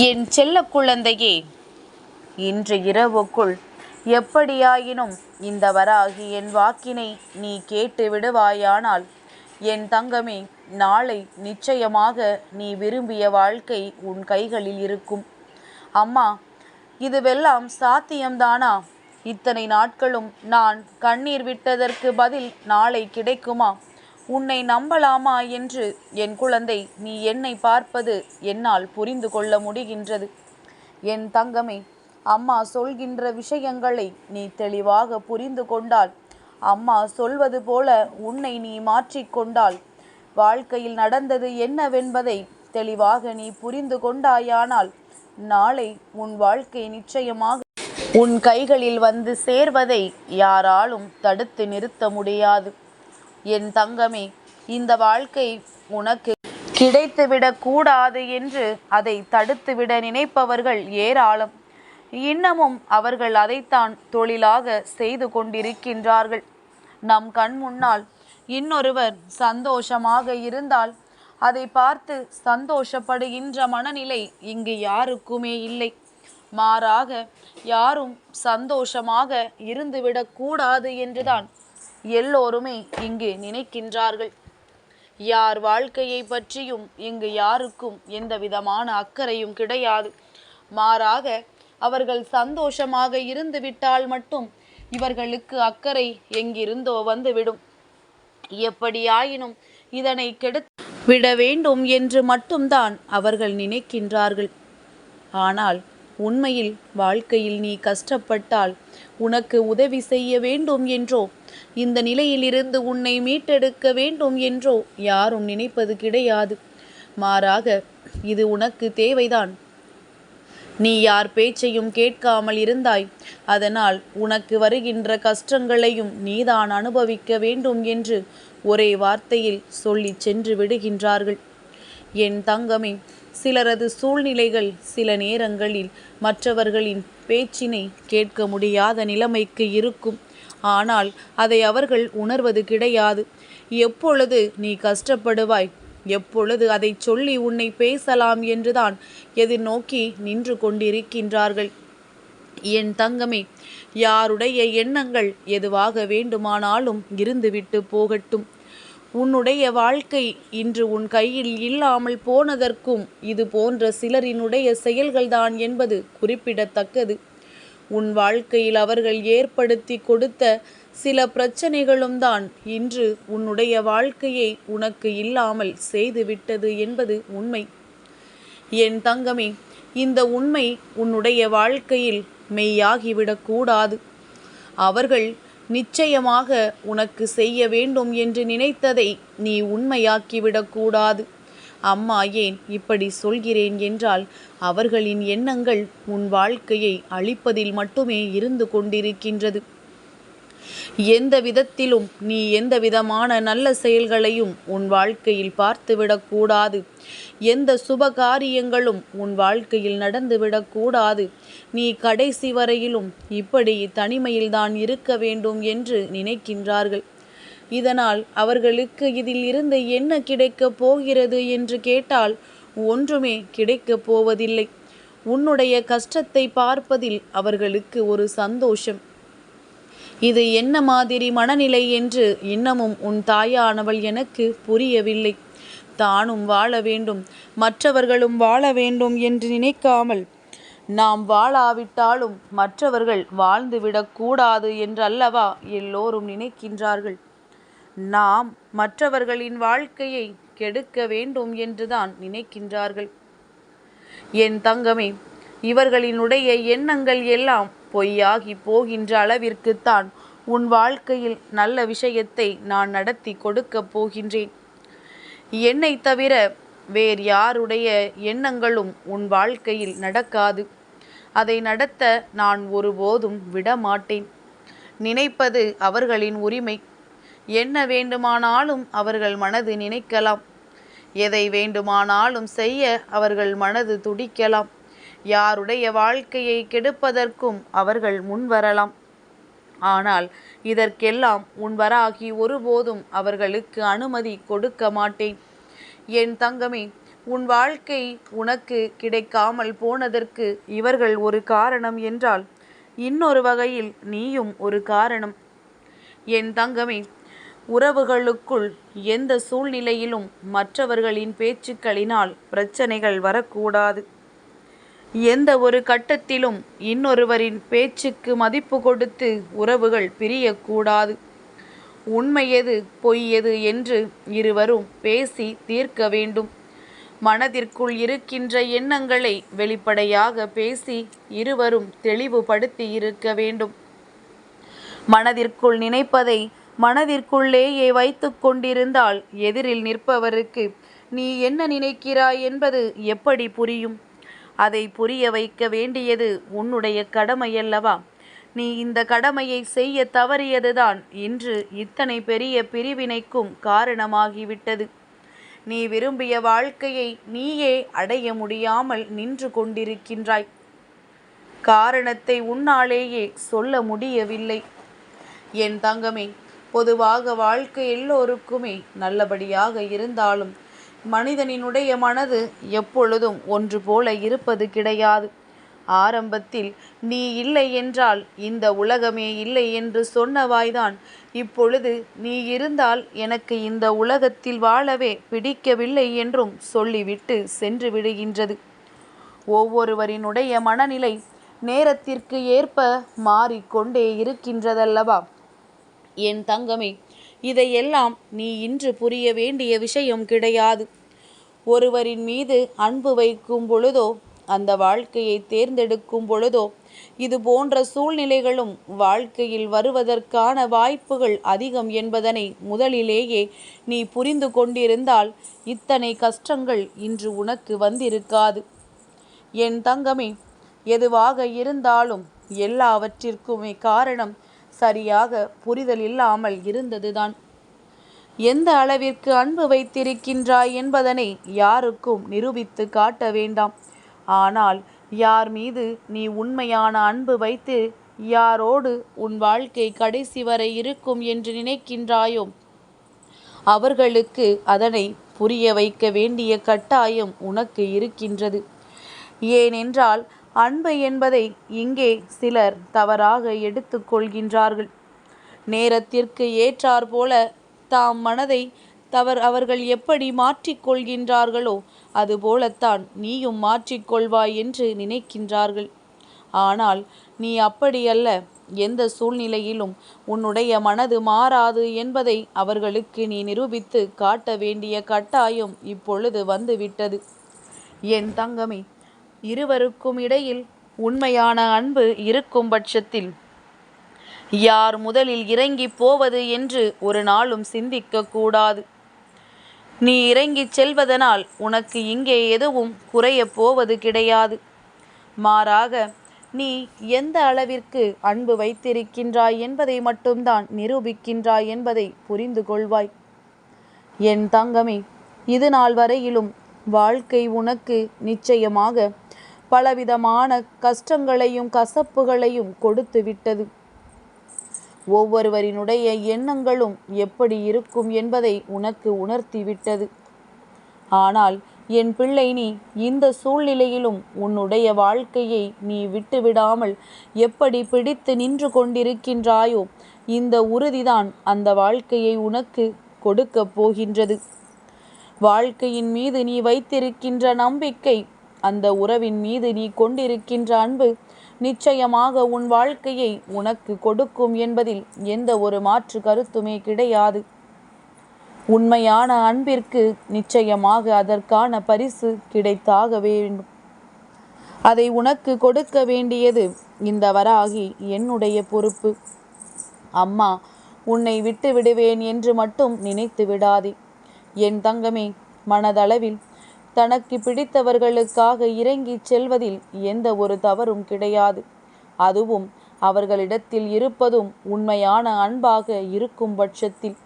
என் செல்ல குழந்தையே இன்று இரவுக்குள் எப்படியாயினும் இந்த வராகி என் வாக்கினை நீ கேட்டு விடுவாயானால் என் தங்கமே நாளை நிச்சயமாக நீ விரும்பிய வாழ்க்கை உன் கைகளில் இருக்கும். அம்மா இதுவெல்லாம் சாத்தியம்தானா? இத்தனை நாட்களும் நான் கண்ணீர் விட்டதற்கு பதில் நாளை கிடைக்குமா? உன்னை நம்பலாமா என்று என் குழந்தை நீ என்னை பார்ப்பது என்னால் புரிந்து கொள்ள முடிகின்றது. என் தங்கமே அம்மா சொல்கின்ற விஷயங்களை நீ தெளிவாக புரிந்து கொண்டால் அம்மா சொல்வது போல உன்னை நீ மாற்றிக்கொண்டால் வாழ்க்கையில் நடந்தது என்னவென்பதை தெளிவாக நீ புரிந்து கொண்டாயானால் நாளை உன் வாழ்க்கை நிச்சயமாக உன் கைகளில் வந்து சேர்வதை யாராலும் தடுத்து நிறுத்த முடியாது. என் தங்கமே இந்த வாழ்க்கை உனக்கு கிடைத்துவிடக் கூடாது என்று அதை தடுத்துவிட நினைப்பவர்கள் ஏராளம். இன்னமும் அவர்கள் அதைத்தான் தொழிலாக செய்து கொண்டிருக்கின்றார்கள். நம் கண் முன்னால் இன்னொருவர் சந்தோஷமாக இருந்தால் அதை பார்த்து சந்தோஷப்படுகின்ற மனநிலை இங்கு யாருக்குமே இல்லை. மாறாக யாரும் சந்தோஷமாக இருந்துவிடக் கூடாது என்றுதான் எல்லோருமே இங்கு நினைக்கின்றார்கள். யார் வாழ்க்கையை பற்றியும் இங்கு யாருக்கும் எந்த விதமான அக்கறையும் கிடையாது. மாறாக அவர்கள் சந்தோஷமாக இருந்து விட்டால் மட்டும் இவர்களுக்கு அக்கறை எங்கிருந்தோ வந்துவிடும். எப்படியாயினும் இதனை கெடுத்து விட வேண்டும் என்று மட்டும்தான் அவர்கள் நினைக்கின்றார்கள். ஆனால் உண்மையில் வாழ்க்கையில் நீ கஷ்டப்பட்டால் உனக்கு உதவி செய்ய வேண்டும் என்றோ இந்த நிலையிலிருந்து உன்னை மீட்டெடுக்க வேண்டும் என்றோ யாரும் நினைப்பது கிடையாது. மாறாக இது உனக்கு தேவைதான். நீ யார் பேச்சையும் கேட்காமல் இருந்தாய். அதனால் உனக்கு வருகின்ற கஷ்டங்களையும் நீதான் அனுபவிக்க வேண்டும் என்று ஒரே வார்த்தையில் சொல்லி சென்று விடுகின்றார்கள். என் தங்கமே சிலரது சூழ்நிலைகள் சில நேரங்களில் மற்றவர்களின் பேச்சினை கேட்க முடியாத நிலைமைக்கு இருக்கும். ஆனால் அதை அவர்கள் உணர்வது கிடையாது. எப்பொழுது நீ கஷ்டப்படுவாய்? எப்பொழுது அதை சொல்லி உன்னை பேசலாம் என்றுதான் எதிர்நோக்கி நின்று கொண்டிருக்கின்றார்கள். என் தங்கமே யாருடைய எண்ணங்கள் எதுவாக வேண்டுமானாலும் இருந்துவிட்டு போகட்டும். உன்னுடைய வாழ்க்கை இன்று உன் கையில் இல்லாமல் போனதற்கும் இது போன்ற சிலரினுடைய செயல்கள்தான் என்பது குறிப்பிடத்தக்கது. உன் வாழ்க்கையில் அவர்கள் ஏற்படுத்தி கொடுத்த சில பிரச்சனைகளும் தான் இன்று உன்னுடைய வாழ்க்கையை உனக்கு இல்லாமல் செய்துவிட்டது என்பது உண்மை. என் தங்கமே இந்த உண்மை உன்னுடைய வாழ்க்கையில் மெய்யாகிவிடக்கூடாது அவர்கள் நிச்சயமாக உனக்கு செய்ய வேண்டும் என்று நினைத்ததை நீ உண்மையாக்கிவிடக்கூடாது அம்மா ஏன் இப்படி சொல்கிறேன் என்றால் அவர்களின் எண்ணங்கள் உன் வாழ்க்கையை அழிப்பதில் மட்டுமே இருந்து கொண்டிருக்கின்றது. எந்த விதத்திலும் நீ எந்த விதமான நல்ல செயல்களையும் உன் வாழ்க்கையில் பார்த்துவிடக்கூடாது எந்த சுப காரியங்களும் உன் வாழ்க்கையில் நடந்துவிடக்கூடாது நீ கடைசி வரையிலும் இப்படி தனிமையில்தான் இருக்க வேண்டும் என்று நினைக்கின்றார்கள். இதனால் அவர்களுக்கு இதில் இருந்து என்ன கிடைக்கப் போகிறது என்று கேட்டால் ஒன்றுமே கிடைக்கப் போவதில்லை. உன்னுடைய கஷ்டத்தை பார்ப்பதில் அவர்களுக்கு ஒரு சந்தோஷம். இது என்ன மாதிரி மனநிலை என்று இன்னமும் உன் தாயானவள் எனக்கு புரியவில்லை. தானும் வாழ வேண்டும் மற்றவர்களும் வாழ வேண்டும் என்று நினைக்காமல் நாம் வாழாவிட்டாலும் மற்றவர்கள் வாழ்ந்துவிடக்கூடாது என்றல்லவா எல்லோரும் நினைக்கின்றார்கள். நாம் மற்றவர்களின் வாழ்க்கையை கெடுக்க வேண்டும் என்றுதான் நினைக்கின்றார்கள். என் தங்கமே இவர்களினுடைய எண்ணங்கள் எல்லாம் பொய்யாகி போகின்ற அளவிற்குத்தான் உன் வாழ்க்கையில் நல்ல விஷயத்தை நான் நடத்தி கொடுக்கப் போகின்றேன். என்னை தவிர வேறு யாருடைய எண்ணங்களும் உன் வாழ்க்கையில் நடக்காது. அதை நடத்த நான் ஒருபோதும் விடமாட்டேன். நினைப்பது அவர்களின் உரிமை. என்ன வேண்டுமானாலும் அவர்கள் மனது நினைக்கலாம். எதை வேண்டுமானாலும் செய்ய அவர்கள் மனது துடிக்கலாம். யாருடைய வாழ்க்கையை கெடுப்பதற்கும் அவர்கள் முன்வரலாம். ஆனால் இதற்கெல்லாம் உன்வராகி ஒருபோதும் அவர்களுக்கு அனுமதி கொடுக்க மாட்டேன். என் தங்கமே உன் வாழ்க்கை உனக்கு கிடைக்காமல் போனதற்கு இவர்கள் ஒரு காரணம் என்றால் இன்னொரு வகையில் நீயும் ஒரு காரணம். என் தங்கமே உறவுகளுக்குள் எந்த சூழ்நிலையிலும் மற்றவர்களின் பேச்சுக்களினால் பிரச்சனைகள் வரக்கூடாது. எந்த ஒரு கட்டத்திலும் இன்னொருவரின் பேச்சுக்கு மதிப்பு கொடுத்து உறவுகள் பிரியக்கூடாது. உண்மை எது பொய் எது என்று இருவரும் பேசி தீர்க்க வேண்டும். மனதிற்குள் இருக்கின்ற எண்ணங்களை வெளிப்படையாக பேசி இருவரும் தெளிவுபடுத்தி இருக்க வேண்டும். மனதிற்குள் நினைப்பதை மனதிற்குள்ளேயே வைத்து கொண்டிருந்தால் எதிரில் நிற்பவருக்கு நீ என்ன நினைக்கிறாய் என்பது எப்படி புரியும்? அதை புரிய வைக்க வேண்டியது உன்னுடைய கடமையல்லவா? நீ இந்த கடமையை செய்ய தவறியதுதான் இன்று இத்தனை பெரிய பிரிவினைக்கும் காரணமாகிவிட்டது. நீ விரும்பிய வாழ்க்கையை நீயே அடைய முடியாமல் நின்று கொண்டிருக்கின்றாய். காரணத்தை உன்னாலேயே சொல்ல முடியவில்லை. என் தங்கமே பொதுவாக வாழ்க்கை எல்லோருக்குமே நல்லபடியாக இருந்தாலும் மனிதனினுடைய மனது எப்பொழுதும் ஒன்று போல இருப்பது கிடையாது. ஆரம்பத்தில் நீ இல்லை என்றால் இந்த உலகமே இல்லை என்று சொன்னவாய்தான் இப்பொழுது நீ இருந்தால் எனக்கு இந்த உலகத்தில் வாழவே பிடிக்கவில்லை என்றும் சொல்லிவிட்டு சென்று விடுகின்றது. ஒவ்வொருவரினுடைய மனநிலை நேரத்திற்கு ஏற்ப மாறிக்கொண்டே இருக்கின்றதல்லவா? என் தங்கமே இதையெல்லாம் நீ இன்று புரிய வேண்டிய விஷயம் கிடையாது. ஒருவரின் மீது அன்பு வைக்கும் பொழுதோ அந்த வாழ்க்கையை தேர்ந்தெடுக்கும் பொழுதோ இது போன்ற சூழ்நிலைகளும் வாழ்க்கையில் வருவதற்கான வாய்ப்புகள் அதிகம் என்பதனை முதலிலேயே நீ புரிந்து கொண்டிருந்தால் இத்தனை கஷ்டங்கள் இன்று உனக்கு வந்திருக்காது. என் தங்கமே எதுவாக இருந்தாலும் எல்லாவற்றிற்குமே காரணம் சரியாக புரிதல் இல்லாமல் இருந்ததுதான். எந்த அளவிற்கு அன்பு வைத்திருக்கின்றாய் என்பதனை யாருக்கும் நிரூபித்து காட்ட வேண்டாம். ஆனால் யார் மீது நீ உண்மையான அன்பு வைத்து யாரோடு உன் வாழ்க்கை கடைசி வரை இருக்கும் என்று நினைக்கின்றாயோ? அவர்களுக்கு அதனை புரிய வைக்க வேண்டிய கட்டாயம் உனக்கு இருக்கின்றது. ஏனென்றால் அன்பு என்பதை இங்கே சிலர் தவறாக எடுத்துக்கொள்கின்றார்கள் நேரத்திற்கு ஏற்றார் போல தாம் மனதை தவர் அவர்கள் எப்படி மாற்றிக்கொள்கின்றார்களோ அதுபோலத்தான் நீயும் மாற்றிக்கொள்வாய் என்று நினைக்கின்றார்கள். ஆனால் நீ அப்படியல்ல எந்த சூழ்நிலையிலும் உன்னுடைய மனது மாறாது என்பதை அவர்களுக்கு நீ நிரூபித்து காட்ட வேண்டிய கட்டாயம் இப்பொழுது வந்துவிட்டது. என் தங்கமே இருவருக்கும் இடையில் உண்மையான அன்பு இருக்கும் பட்சத்தில். யார் முதலில் இறங்கி போவது என்று ஒரு நாளும் சிந்திக்க கூடாது. நீ இறங்கிச் செல்வதனால் உனக்கு இங்கே எதுவும் குறையப் போவது கிடையாது. மாறாக நீ எந்த அளவிற்கு அன்பு வைத்திருக்கின்றாய் என்பதை மட்டும்தான் நிரூபிக்கின்றாய் என்பதை புரிந்து கொள்வாய். என் தங்கமே இது நாள் வரையிலும் வாழ்க்கை உனக்கு நிச்சயமாக பலவிதமான கஷ்டங்களையும் கசப்புகளையும் கொடுத்து விட்டது. ஒவ்வொருவரினுடைய எண்ணங்களும் எப்படி இருக்கும் என்பதை உனக்கு உணர்த்திவிட்டது ஆனால் என் பிள்ளை நீ இந்த சூழ்நிலையிலும் உன்னுடைய வாழ்க்கையை நீ விட்டுவிடாமல் எப்படி பிடித்து நின்று கொண்டிருக்கின்றாயோ இந்த உறுதிதான் அந்த வாழ்க்கையை உனக்கு கொடுக்கப் போகின்றது. வாழ்க்கையின் மீது நீ வைத்திருக்கின்ற நம்பிக்கை அந்த உறவின் மீது நீ கொண்டிருக்கின்ற அன்பு நிச்சயமாக உன் வாழ்க்கையை உனக்கு கொடுக்கும் என்பதில் எந்த ஒரு மாற்று கருத்துமே கிடையாது. உண்மையான அன்பிற்கு நிச்சயமாக அதற்கான பரிசு கிடைத்தாக வேண்டும். அதை உனக்கு கொடுக்க வேண்டியது இந்த வராகி என்னுடைய பொறுப்பு. அம்மா உன்னை விட்டு விடுவேன் என்று மட்டும் நினைத்து விடாதே. என் தங்கமே மனதளவில் தனக்கு பிடித்தவர்களுக்காக இறங்கிச் செல்வதில் எந்த ஒரு தவறும் கிடையாது. அதுவும் அவர்களிடத்தில் இருப்பதும் உண்மையான அன்பாக இருக்கும் பட்சத்தில்.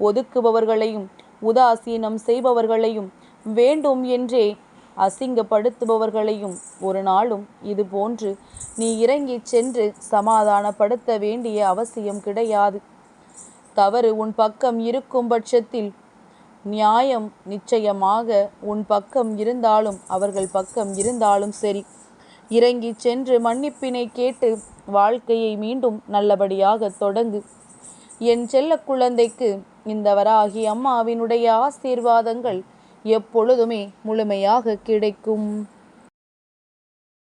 ஒதுக்குபவர்களையும் உதாசீனம் செய்பவர்களையும் வேண்டும் என்றே அசிங்கப்படுத்துபவர்களையும் ஒரு நாளும் இது போன்று நீ இறங்கிச் சென்று சமாதானப்படுத்த வேண்டிய அவசியம் கிடையாது. தவறு உன் பக்கம் இருக்கும் பட்சத்தில் நியாயம் நிச்சயமாக உன் பக்கம் இருந்தாலும் அவர்கள் பக்கம் இருந்தாலும் சரி. இறங்கி சென்று மன்னிப்பினை கேட்டு வாழ்க்கையை மீண்டும் நல்லபடியாக தொடங்கு. என் செல்ல குழந்தைக்கு இந்த வராகி அம்மாவினுடைய ஆசீர்வாதங்கள் எப்பொழுதுமே முழுமையாக கிடைக்கும்.